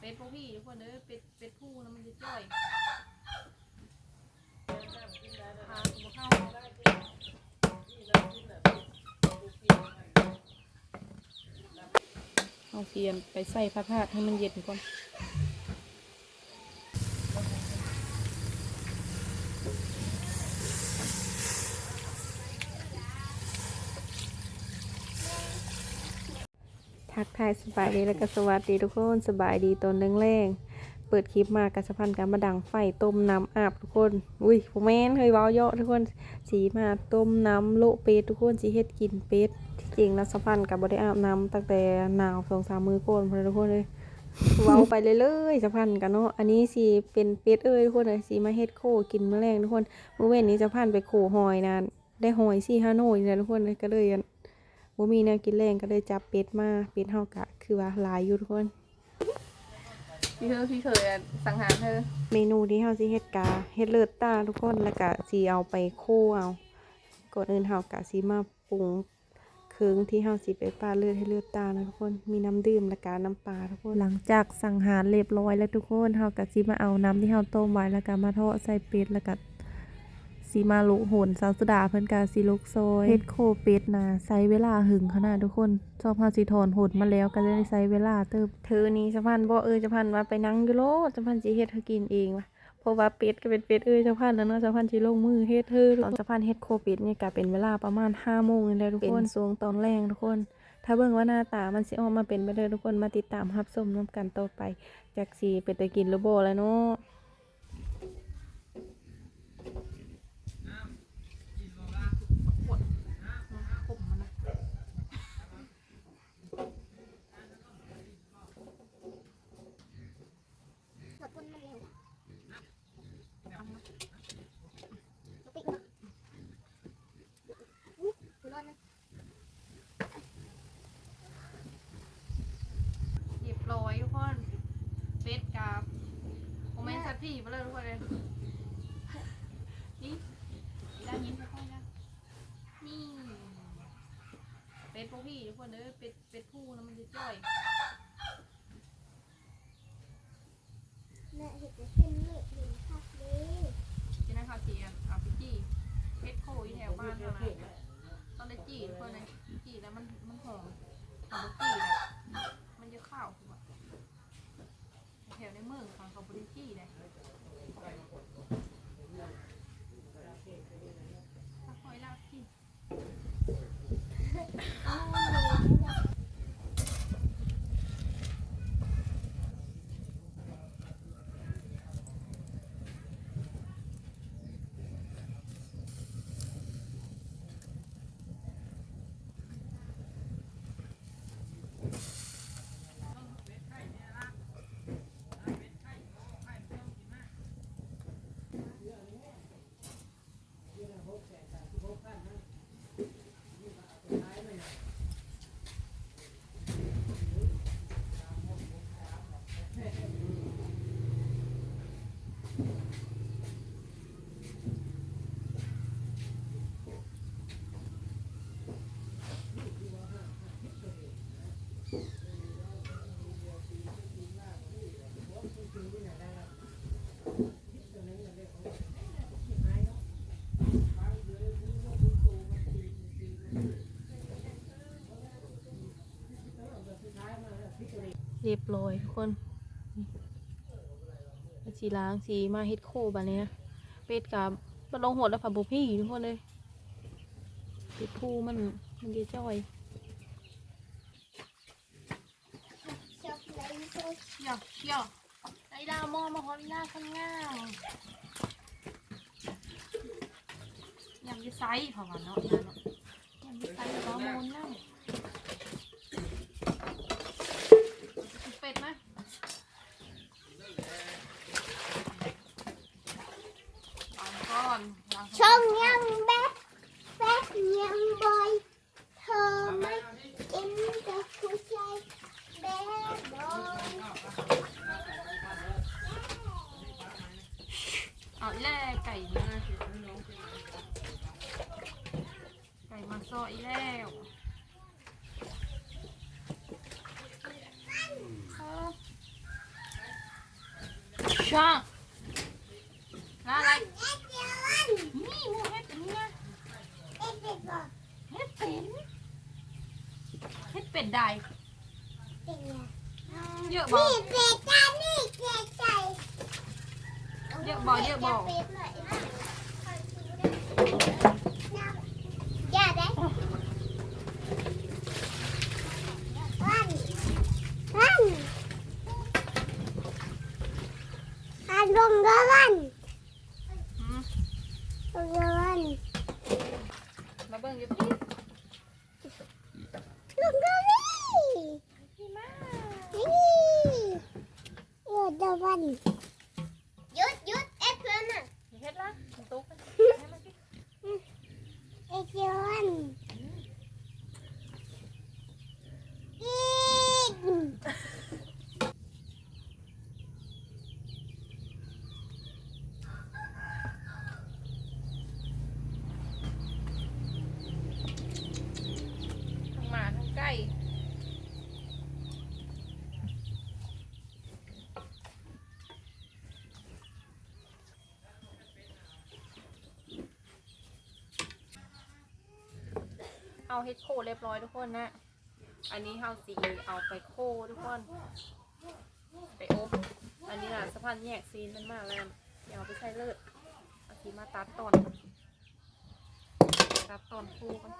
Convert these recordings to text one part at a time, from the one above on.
เป็ดพวกพี่ทุกคนเอ้ยเป็ดเป็ดผู้นะมันจะจ้อยหาหัวเข้าเอาเทียนไปใส่พระธาตุให้มันเย็นก่อน ทายสบายดีแล้วก็สวัสดีทุกคนสบายดีตอนแรงๆเปิดคลิปมากับสะพันกันมาดังไฟต้มน้ำอาบทุกคนอุ้ยผมแม่นเคยเว้าเยอะทุกคนสีมาต้มน้ำโลเป็ดทุกคนสีเฮ็ดกินเป็ดที่จริงแล้วสะพันกับบ่ได้อาบน้ำตั้งแต่หนาวสองสามมือก่อนพอทุกคนเลยเว้าไปเลยเลยสะพันกันเนาะอันนี้สีเป็นเป็ดเอ้ยทุกคนเลยสีมาเฮ็ดโคกินมื้อแรงทุกคนเมื้อเว้นนี้สะพันไปโคหอยนานได้หอยสี่ห้าโน่ยนะทุกคนเลยก็เลยอัน บ่มีแนวกินแรงก็เลยจับเป็ดมาเป็ดเฮากะคือว่าหลายอยู่ทุกคนพี่เธอพี่เคยสังหารเธอเมนูที่เฮาสิเฮ็ดกะเฮ็ดเลือดตาทุกคนแล้วก็สิเอาไปโคเอาก่อนอื่นเฮากะสิมาปรุงเครื่องที่เฮาสิไปปาเลือดให้เลือดตานะทุกคนมีน้ำดื่มและก็น้ำปลาทุกคนหลังจากสังหารเรียบร้อยแล้วทุกคนเฮากะสิมาเอาน้ำที่เฮาต้มไว้แล้วก็มาทอดใส่เป็ดแล้วก็ สิมาลุโหนซาวสุดาเพิ่นกะสิลุกซอยเฮ็ดโคเป็ดนะใช้เวลาหึงขนาดทุกคนชอบเฮาสิถอนโหนมาแล้วก็เลยใช้เวลาเติบเธอนี่สะพันบ่เอ้ยสะพันว่าไปนั่งอยู่โลดสะพันสิเฮ็ดให้กินเองว่ะเพราะว่าเป็ดก็เป็นเป็ดเอ้ยเจ้าพันแล้วเนาะเจ้าพันธุ์ที่ลงมือเฮ็ดเธอตอนเจ้าพันเฮ็ดโคเป็ดนี่ก็เป็นเวลาประมาณห้าโมงนี่แหละทุกคนเป็นช่วงตอนแรงทุกคน ถ้าเบิ่งว่าหน้าตามันสิออกมาเป็นไปเลยทุกคนมาติดตามรับชมนํกันต่อไปจากสีเป็นตะกินหรือบ่แล้วเนาะเรียบร้อยทุกคนเป็ดกับโมเมนต์สัก พี่มาเลยทุกคนเลยนี่ด้านยิ้มค่อยๆนะนี่เป็ดพวกพี่ทุกคนเอ้ยเป็ดเป็ดผู้นะมันจะจ่อยแม่เห็นจะขึ้นนี่เห็นภาพนี้ที่นั่นเขาเสียเอาไปจี้เพชรโคอยู่แถวบ้านเท่านั้นต้องได้จี้ทุกคนเลยจี้แล้วมันมันหอมหอมจี้แบบมันจะข้าวคือว่าแถวในเมืองฟังเขาบริจี้เลย รียบร้อยทุกคนนี่สีล้างสีมาเฮ็ดโคบะเนี้ยเป็ดกับมันลงหัวแล้วผับบุพี่ทุกคนเลยเป็ดผู้มันมันจะจ้อยชอบอะไรก็หยอกหยอกไอ้ดาวมอมาฮอนหน้าข้างง่างยังจะไซส์เพราะว่าเนาะนะเนาะยังจะไซส์แล้วก็มูลนั่ง เป็ดไหมล้างก้อนล้างช่องยังแบ๊กแบ๊กยังบอยเธอไม่กินแต่ผู้ชายแบ๊กบอยเอาอีแล่ไก่มาไก่มาซออีแล้วเออ ช่างอะไรนี่มูเฮ็ดอันนี้นะเอ็ดเดียวก่อนเฮ็ดเป็นเฮ็ดเป็ดใดเป็นไงเยอะบ่เป็ดจ้านี่เป็ดใจเยอะบ่เยอะบ่ เป็ดหน่อยนะอย่าได้วันวันอันลงก็วัน อืม ลงก็วัน มาเบิ่งอยู่พี่ ลงก็วิ่ง พี่มา นี่หยุดเดี๋ยววันหยุดหยุดเอ็ดเพื่อนน่ะ อย่าเฮ็ดละมันตุ๊กไปให้มันสิ เอ็ดเดี๋ยววันอีก ทั้งหมาทั้งไก่ เอาเฮ็ดโคเรียบร้อยทุกคนนะ อันนี้เฮาสีเอาไปโคทุกคน ไปอบ อันนี้น่ะสะพานแยกซีนมันมากแล้วเดี๋ยวเอาไปใช้เลือดเอาทีมาตัดตอนตัดตอนคู่กัน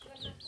Gracias.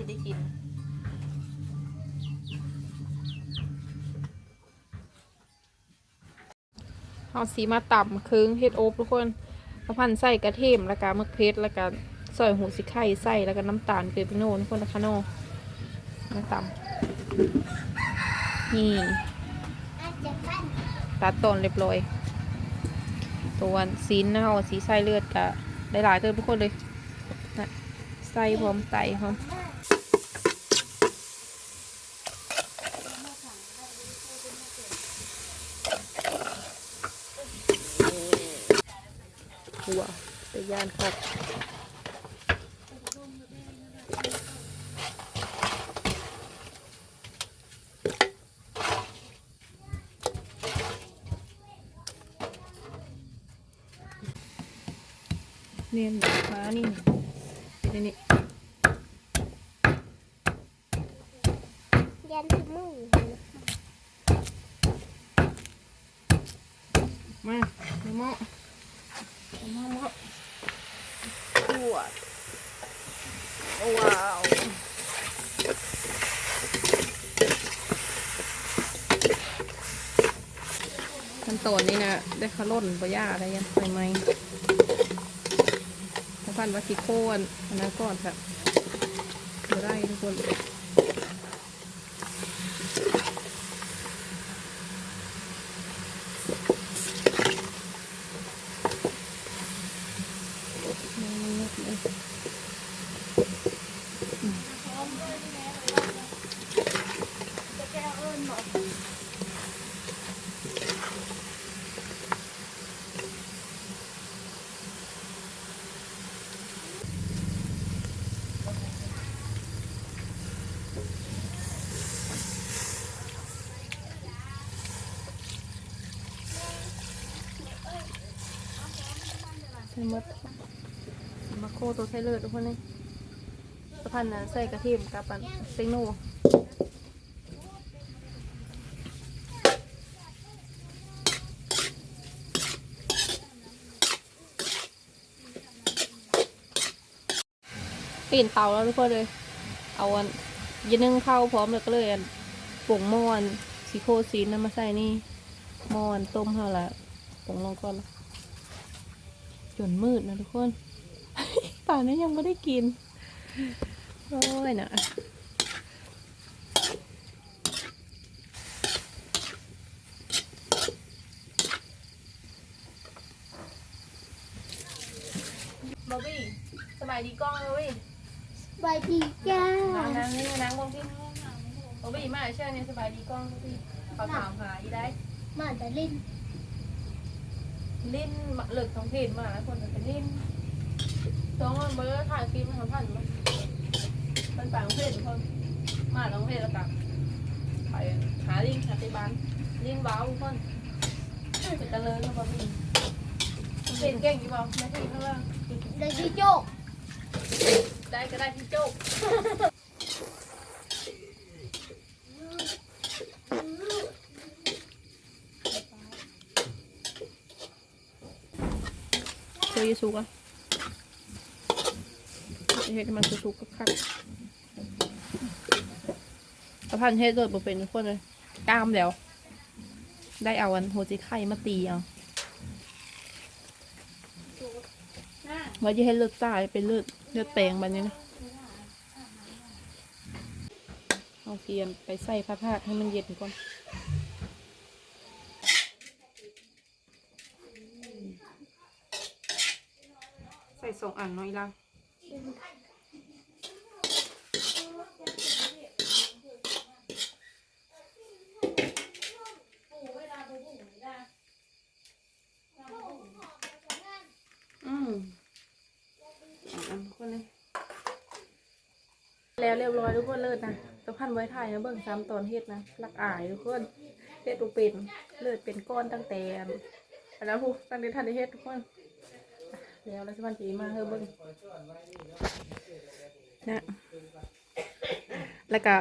สิได้กินเอาสีมาต่ำครึ่งเฮ็ดโอ๊บทุกคนเอาพันใส่กระเทียมแล้วก็มะเขือแล้วก็ซอยหูสิไข่ใส่แล้วก็น้ำตาลเกลือปิโนทุกคนนะคะโน่มาต่ำนี่ตัดตอนเรียบร้อยตัวซีนนะเอาสีใส่เลือดกะได้หลายเติมทุกคนเลยนะใส่พร้อมไตพร้อม หัวไป ยานครับเนียนมานี่นี่นี่ ยันที่มือ มาในหม้อในหม้อหม้อขวดว้าวขั้น ตอนนี้นะได้ขล่นปะย่าอะไรยังไปไหมพันวัชิโคนอันนั้นก่อนค่ะจะได้ทุกคน ใส่ มดมาโคตัวใส่เลือดทุกคนนี่สะพันนะใส่กระเทียมกับปันเต็งโน่ปีนเตาแล้วทุกคนเลย เอาอันยีนึ่งเข้าพร้อมแล้วก็เลยอันผงมอนซีโคซีนนั้นมาใส่นี่มอนต้มเท่าละผงลงก่อนละ จนมืดนะทุกคน ป่านนี้ยังไม่ได้กิน โอ้ยนะบอบบี้สบายดีกล้องเลยบายดีจ้านางนางนี่นางกล้องที่บอบบี้มาเชื่อเนี่ยสบายดีกล้องบอบบี้เขาถามหาอีได้ มาแต่ลิ้น ลิ้นมาเลิกท้องถิ่นมาแล้วคนเป็นลิ้นสองคนเบอร์ถ่ายคลิปมาทำพันมาเป็นป่าของเพศทุกคนมาท้องเพศแล้วกันไปหาลิงหาตีบานลิงว้าวทุกคนเป็นตะเลยแล้วก็มีเป็นเก่งอยู่เปล่าไม่ใช่ข้างล่างได้ที่โจกได้ก็ได้ที่โจ๊ก เคยสุกอะเฮ็ดให้มันสุกๆคักๆกระพันเฮ็ดโดยบ่เป็นทุกคนเลยกล้ามแล้ว ได้เอาอันโฮจิไข่มาตีเอาไว่าจะให้เลือดตายเป็นเลือดเลือดแปลงแบบนี้นะเอาเทียนไปใส่ผ้าผ้าให้มันเย็นก่อน ส่สองอันน้อยละอืมอันคนเลยแล้วเรียบร้อยทุกคนเลิศนะตะพันไว้ถ่ายนะเบิ่งซ้ำตอนเฮ็ดนะรักอายทุกคนเฮ็ดตูเป็นเลิศเป็นก้อนตั้งแต่อันนั้นพูตั้งแต่ทันได้เฮ็ดทุกคน แล้วแล้วสิมันจีมาเฮ้เบิ่งนะแล้วก็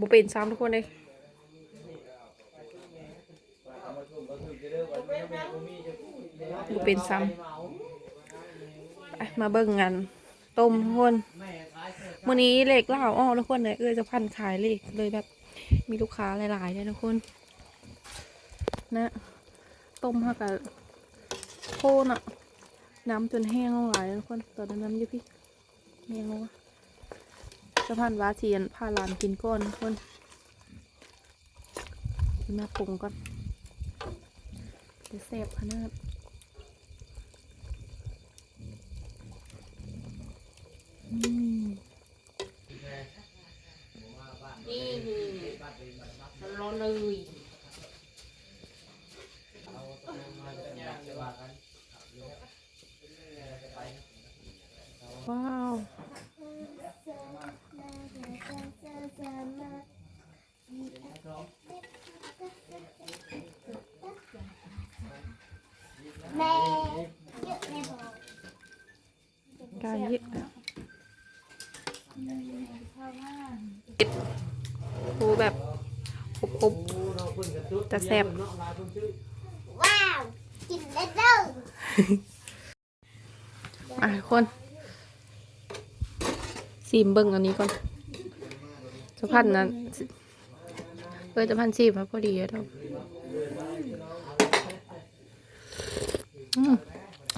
บ่เป็นซ้ำทุกคนเลยบ่เป็นซ้ำมาเบิ่งกันต้มทุกคนมื่อนี้เหล็กเหล่าอ้อทุกคนเลยเออจะพันขายเหล็กเลยแบบ มีลูกค้าหลายๆเลยทุกคนนะต้มฮะกับโคนอะ น้ำจนแห้งลงหลายเลยทุกคนตอนนั้นน้ำอยี่พี่แห้งลงวะจะพันวาเทียนพาลานกินก้อนคนกินม่ปรุงก่อนจะแซ่บขนาดนี่ร้อนเลยว้าว แม่เยอะแม่บอก กายเยอะโอ้ แบบอบๆจะแซ่บว้าว กินได้เด้ออะทุกคนซีมเบิ้งอันนี้ก่อนจะพันนั้นเออจะพันซีมครับพอดีอะเท่าอืม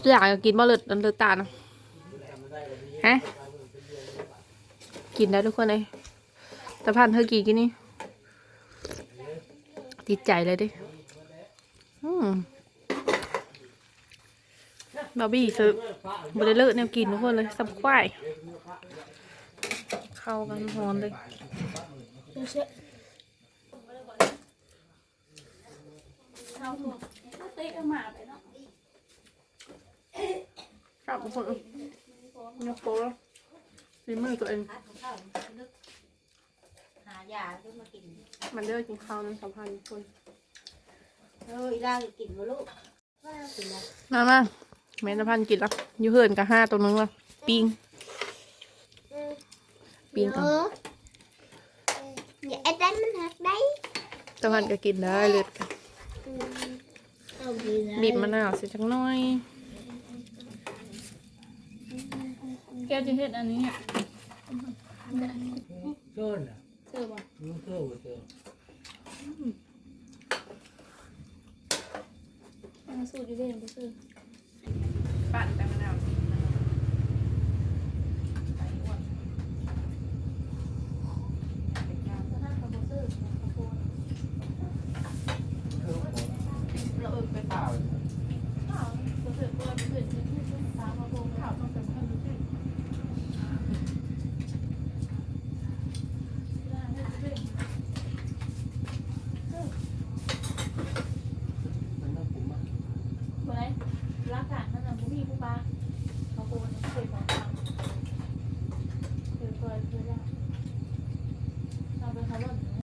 อยากจะกินบ่เลิศอันเลิศตาเนาะฮะกินได้ทุกคนเลยแต่พันเธอกี่กินนี่ติ ดีใจเลยดิบาร์บี้ซื้อบริเลอร์แนวกินทุกคนเลยสับควาย เข้ากันฮอนเลยครับทุกคนยกโป๊ะฝีมือตัวเองหายาขึ้นมากิน มันเลิกกินข้าวน้ำสัมพันธ์ทุกคนเฮ้ยล่ากินมาลูกมามาแม่น้ำพันธ์กินแล้วอยู่เหินกับห้าตัวนึงละปิงปิงเอกับออย่าไอ้ดันมันหักได้น้ำพันธ์ก็กินได้เลยอืมเอาดีนะบีบมะนาวใส่จังน้อย แกจะเฮ็ดอันนี้อะ Sơn à? เชื่อบ่ Đúng thơ của tớ. มันสูตรอยู่เด่นก็คือปั่นแต่มะน